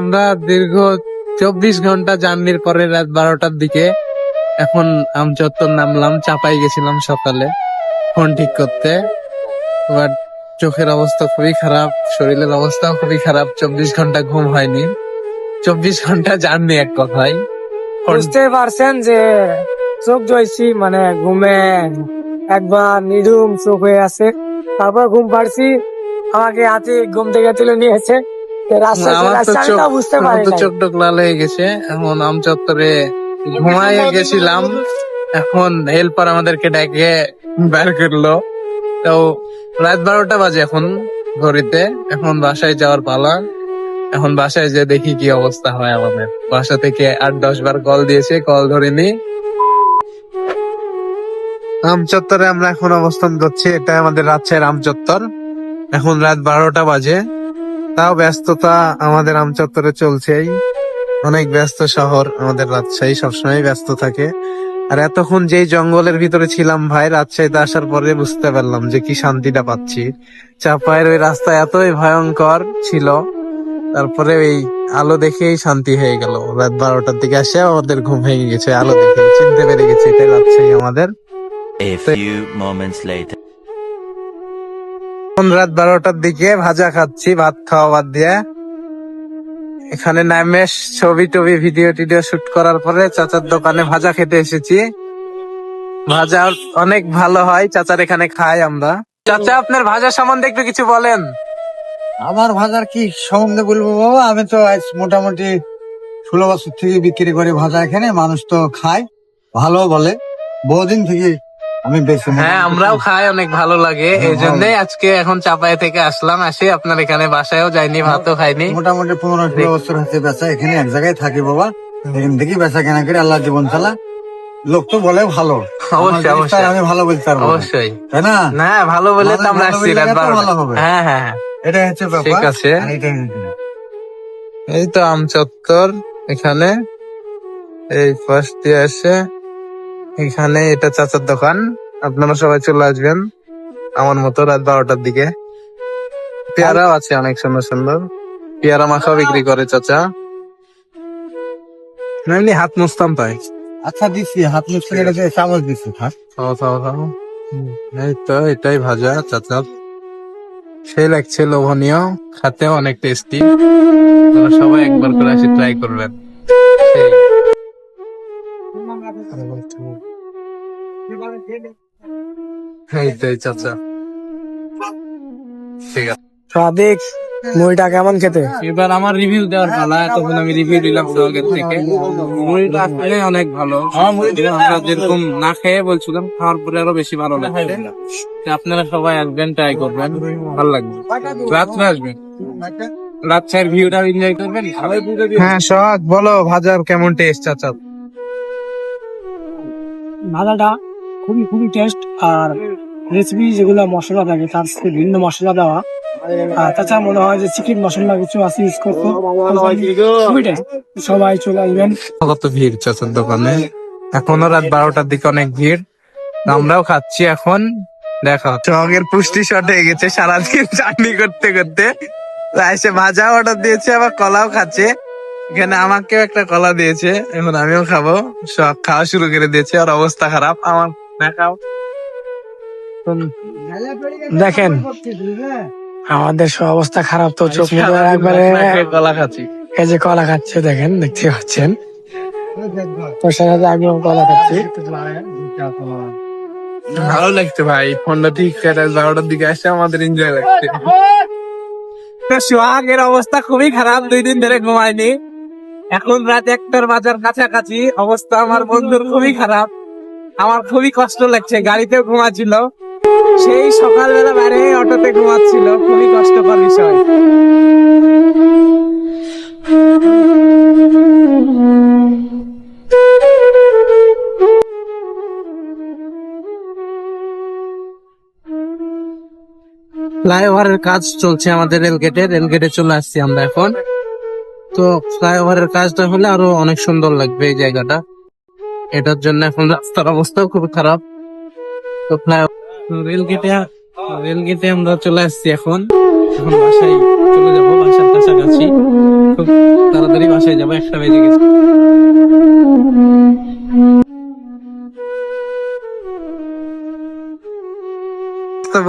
আমরা দীর্ঘ চব্বিশ ঘণ্টা জার্নির পরে রাত বারোটার দিকে এখন আমচত্বর নামলাম, চাপাই গেছিলাম সকালে ফোন ঠিক করতে। এবার চোখের অবস্থা খুবই খারাপ, শরীরের অবস্থাও খুবই খারাপ, চব্বিশ ঘণ্টা ঘুম হয়নি। চব্বিশ ঘণ্টা জার্নি এক কথায়। বুঝতে পারছেন যে চোখ জয়ছি মানে ঘুমে একবার নিধুম চোখ হয়ে আছে। তারপর ঘুম পাড়ছি, আমাকে হাতে ঘুম থেকে তুলে নিয়েছে। চোখ লাল হয়ে গেছে। এখন আম চত্বরে ঘুমায় গেছিলাম। এখন হেল্পার আমাদেরকে ডেকে বের করল। তো রাত বারোটা বাজে এখন ঘড়িতে। এখন বাসায় যাওয়ার পালা। এখন বাসায় যে দেখি কি অবস্থা হয় আমাদের। বাসা থেকে আট দশ বার কল দিয়েছে কল ধরিনি। আম চত্বরে আমরা এখন অবস্থান করছি। এটা আমাদের রাজশাহীর আম চত্বর। এখন রাত বারোটা বাজে। তাও ব্যস্ততা আমাদের আম চত্বরে চলছেই। অনেক ব্যস্ত শহর আমাদের রাজশাহী সবসময় ব্যস্ত থাকে। আর এতক্ষণ যেই জঙ্গলের ভিতরে ছিলাম ভাই রাজশাহীতে আসার পরে বুঝতে পারলাম যে কি শান্তিটা পাচ্ছি। চাপায়ের ওই রাস্তা এতই ভয়ঙ্কর ছিল তারপরে ওই আলো দেখেই শান্তি হয়ে গেল। রাত বারোটার দিকে আসে আমাদের ঘুম ভেঙে গেছে আলো দেখে। চিনতে পেরে গেছে এটাই রাজশাহী আমাদের। A few moments later. রাত বারোটার দিকে ভাজা খাচ্ছি, ভাত খাওয়া বাদ দিয়ে। এখানে নামে ছবি টবি, ভিডিও টিডিও শুট করার পরে চাচার দোকানে ভাজা খেতে এসেছি। ভাজা অনেক ভালো হয়, চাচার এখানে খাই আমরা। চাচা, আপনার ভাজা সম্বন্ধে একটু কিছু বলেন। আমার ভাজার কি সম্বন্ধে বলব বাবা? আমি তো আজ মোটামুটি ষোলো বছর থেকে বিক্রি করি ভাজা এখানে, মানুষ তো খায়, ভালো বলে। বহুদিন থেকে আমি বেশি হ্যাঁ আমরাও খাই অনেক ভালো লাগে। এই জন্যই আজকে এখন চাপাই থেকে আসলাম আসি আপনার এখানে বাসায়ও যাইনি ভাতও খাইনি। মোটামুটি পনেরো ষোলো বছর হচ্ছে বেচা এখানে এক জায়গায় থাকি বাবা। এখান থেকে বেচা কেনা করে আল্লাহ জীবন চালা। লোক তো বলে ভালো। অবশ্যই, অবশ্যই। আমি ভালো বলতে পারব অবশ্যই। তাই না? না ভালো বলে তো আমরা আসছি ভালো হবে। হ্যাঁ হ্যাঁ হ্যাঁ। এটা হচ্ছে ব্যাপার। ঠিক আছে। এই তো আম চত্বর এখানে। এই ফার্স্ট দিয়ে এখানে এটা চাচার দোকান। আপনারা সবাই চলে আসবেন আমার মতো রাত বারোটার দিকে। পেয়ারাও আছে অনেক সুন্দর সুন্দর। পেয়ারা মাখা বিক্রি করে চাচা। না, এমনি হাত মুছতাম তাই। আচ্ছা দিচ্ছি হাত মুছতে গেলে যে চামচ দিচ্ছি থাক খাও খাও খাও। এই তো এটাই ভাজা চাচা সেই লাগছে লোভনীয় খেতেও অনেক টেস্টি সবাই একবার করে আসি ট্রাই করবেন। চাচা। ঠিক আছে। সাদিক মুড়িটা কেমন খেতে? এবার আমার রিভিউ দেওয়ার পালা তখন আমি রিভিউ দিলাম সোহাগের থেকে। মুড়িটা আসলে অনেক ভালো। আমরা যেরকম না খেয়ে বলছিলাম খাওয়ার পরে আরও বেশি ভালো লাগছে। তো আপনারা সবাই আসবেন ট্রাই করবেন। ভালো লাগবে। রাত্রে আসবেন। রাত্রের ভিউটা এনজয় করবেন। হ্যাঁ সোহাগ বলো ভাজার কেমন টেস্ট চাচা? ভাজাটা খুবই খুবই টেস্ট আর রেসিপি যেগুলো মশলা থাকে তার সাথে ভিন্ন মশলা দেওয়া। আর তাছাড়া মনে হয় যে চিকেন মশলা কিছু আছে ইউজ করতো। খুবই টেস্ট সবাই চলে আসবেন। কত ভিড় চাচার দোকানে। এখনও রাত বারোটার দিকে অনেক ভিড়। আমরাও খাচ্ছি এখন। দেখো চকের পুষ্টি শর্ট হয়ে গেছে সারাদিন চাটনি করতে করতে। এসে ভাজা অর্ডার দিয়েছে আবার কলাও খাচ্ছে। এখানে আমাকেও একটা কলা দিয়েছে এখন আমিও খাব। সব খাওয়া শুরু করে দিয়েছে আর অবস্থা খারাপ আমার দেখাও। দেখেন আমাদের সব অবস্থা খারাপ তো চোখ মুখে একবারে কলা খাচ্ছি। এই যে কলা খাচ্ছে দেখেন দেখতে পাচ্ছেন? তোর সাথে আমিও কলা খাচ্ছি। ভালো লাগছে ভাই ফোনটা ঠিক করে বারোটার দিকে আসছে আমাদের এনজয় লাগছে। সোহাগের অবস্থা খুবই খারাপ দুই দিন ধরে ঘুমায়নি। এখন রাত একটার বাজার কাছাকাছি। অবস্থা আমার বন্ধুর খুবই খারাপ। আমার খুবই কষ্ট লাগছে, গাড়িতেও ঘুমাচ্ছিল। সেই সকালবেলা বাইরে অটোতে ঘুমাচ্ছিল, খুবই কষ্টকর বিষয়। ফ্লাইওভারের কাজ চলছে আমাদের রেলগেটে। রেলগেটে চলে আসছি আমরা এখন। তো ফ্লাইওভারের কাজটা হলে আরও অনেক সুন্দর লাগবে এই জায়গাটা। এটার জন্য এখন রাস্তার অবস্থাও খুব খারাপ। তো ফ্লাই রেল গেটে আমরা চলে আসছি এখন। এখন বাসায় চলে যাব বাসার কাছাকাছি। খুব তাড়াতাড়ি বাসায় যাব একটা বেজে গেছে।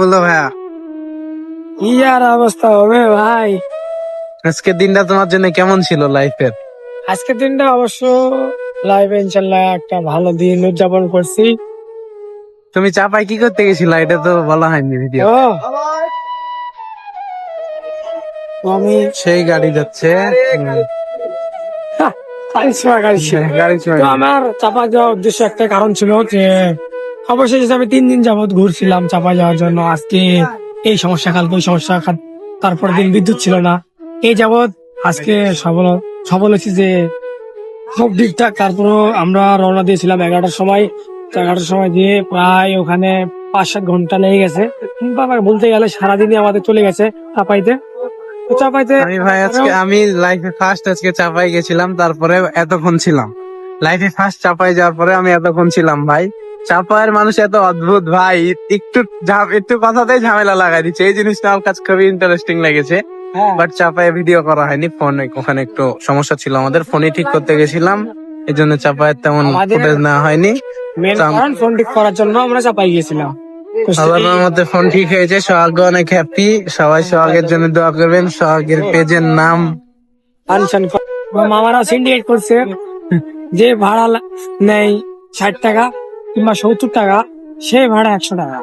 বলল ভাইয়া। কি আর অবস্থা হবে ভাই? আজকের দিনটা তোমার জন্য কেমন ছিল লাইফের আজকের দিনটা অবশ্য লাইভে ইনশাল্লাহ একটা ভালো দিন উদযাপন করছি। তুমি চাপাই কি করতে গেছিলা? এটা তো বলা হয়নি ভিডিও আমি সেই গাড়ি যাচ্ছে। হ্যাঁ, গাড়ি ছোঁয়া গাড়ি ছিল। গাড়ি চলে তো আমার চাপা যাওয়ার উদ্দেশ্য একটা কারণ ছিল যে অবশ্যই আমি তিন দিন যাবত ঘুরছিলাম চাপা যাওয়ার জন্য। আজকে এই সমস্যা কালকে ওই সমস্যা তারপর দিন বিদ্যুৎ ছিল না। এই যাবৎ আজকে সফল সফল হয়েছি যে সব ঠিকঠাক। তারপরও আমরা রওনা দিয়েছিলাম এগারোটার সময়। এগারোটার সময় দিয়ে প্রায় ওখানে পাঁচ সাত ঘণ্টা লেগে গেছে। বলতে গেলে সারাদিনই আমাদের চলে গেছে চাপাইতে। চাপাইতে আমি ভাই আজকে আমি লাইফে ফার্স্ট আজকে চাপাই গেছিলাম তারপরে এতক্ষণ ছিলাম। লাইফে ফার্স্ট চাপাই যাওয়ার পরে আমি এতক্ষণ ছিলাম ভাই। চাপায়ের মানুষ এত অদ্ভুত ভাই একটু একটু কথাতেই ঝামেলা লাগাই দিচ্ছে। এই জিনিসটা আমার কাছে খুবই ইন্টারেস্টিং লেগেছে। বাট চাপায় ভিডিও করা হয়নি ফোন ওখানে একটু সমস্যা ছিল আমাদের। ফোনই ঠিক করতে গেছিলাম এই জন্য চাপায়ের তেমন ফুটেজ নেওয়া হয়নি। ফোন ঠিক করার জন্য আমরা চাপাই গেছিলাম তো সবার মধ্যে ফোন ঠিক হয়েছে সোহাগ অনেক হ্যাপি সবাই সোহাগের জন্য দোয়া করবেন সোহাগের পেজের নাম। আনশন মামারা সিন্ডিকেট করছে যে ভাড়া নেয় ষাট টাকা কিংবা সত্তর টাকা সে ভাড়া একশো টাকা।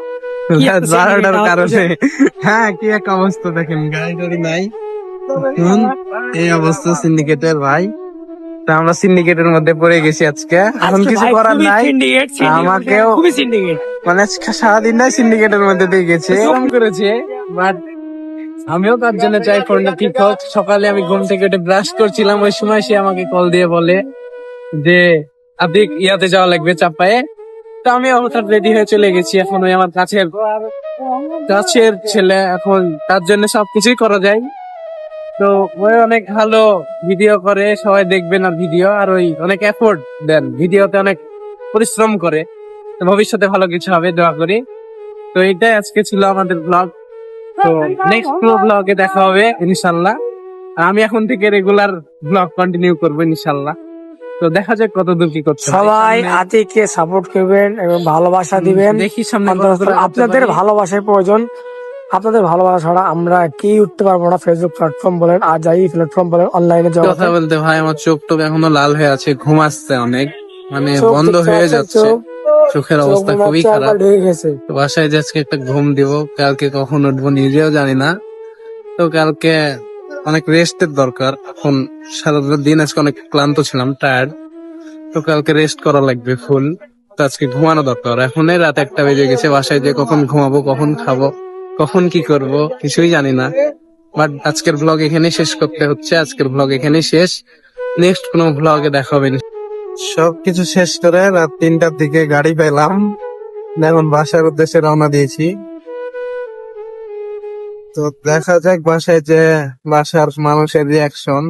কারণে হ্যাঁ কি এক অবস্থা দেখেন গাড়ি টাড়ি নাই। এই অবস্থা সিন্ডিকেটের ভাই। আমরা সিন্ডিকেটের মধ্যে পড়ে গেছি আজকে। এখন কিছু করার নাই। আমাকেও- মানে সারাদিনটাই সিন্ডিকেটের মধ্যে দিয়ে গেছে। করেছে বাট আমিও তার জন্য চাই ফোনটা ঠিক হোক। সকালে আমি ঘুম থেকে উঠে ব্রাশ করছিলাম ওই সময় সে আমাকে কল দিয়ে বলে যে আপনি ইয়াতে যাওয়া লাগবে চাপায়ে? তো আমি হঠাৎ রেডি হয়ে চলে গেছি এখন ওই আমার কাছের কাছের ছেলে, এখন তার জন্য সবকিছুই করা যায়। তো ওই অনেক ভালো ভিডিও করে, সবাই দেখবে না ভিডিও আর ওই অনেক এফোর্ট দেন। ভিডিওতে অনেক পরিশ্রম করে। ভবিষ্যতে ভালো কিছু হবে, দোয়া করি। তো এটাই আজকে ছিল আমাদের ব্লগ তো নেক্সট ব্লগে দেখা হবে, ইনশাল্লাহ। আমি এখন থেকে রেগুলার ব্লগ কন্টিনিউ করব, ইনশাল্লাহ। তো দেখা যাক কত দূর কি করছে সবাই আতিককে সাপোর্ট করবেন এবং ভালোবাসা দিবেন। দেখি সামনে আপনাদের ভালোবাসার প্রয়োজন। আপনাদের ভালোবাসা ছাড়া আমরা কি উঠতে পারব না ফেসবুক প্ল্যাটফর্ম বলেন আর যাই প্ল্যাটফর্ম বলেন অনলাইনে কথা বলতে ভাই আমার চোখ টোক এখনও লাল হয়ে আছে ঘুম আসছে অনেক। মানে বন্ধ হয়ে যাচ্ছে। চোখের অবস্থা খুবই খারাপ। ঢেকে গেছে। তো বাসায় আজকে একটা ঘুম দিব কালকে কখন উঠবো নিজেও জানি না। তো কালকে অনেক রেস্টের দরকার। এখন সারাটা দিন আজকে অনেক ক্লান্ত ছিলাম টায়ার্ড তো কালকে রেস্ট করা লাগবে ফুল তো আজকে ঘুমানো দরকার। এখন রাত একটা বেজে গেছে, বাসায় যে কখন ঘুমাবো, কখন খাব, কখন কি করব, কিছুই জানি না। বাট আজকের ব্লগ এখানে শেষ করতে হচ্ছে। আজকের ব্লগ এখানে শেষ। নেক্সট কোনো ব্লগে দেখা হবে সবকিছু শেষ করে রাত তিনটার দিকে গাড়ি পেলাম এখন বাসার উদ্দেশ্যে রওনা দিয়েছি। তো দেখা যাক বাসায় যে বাসার মানুষের রিয়াকশন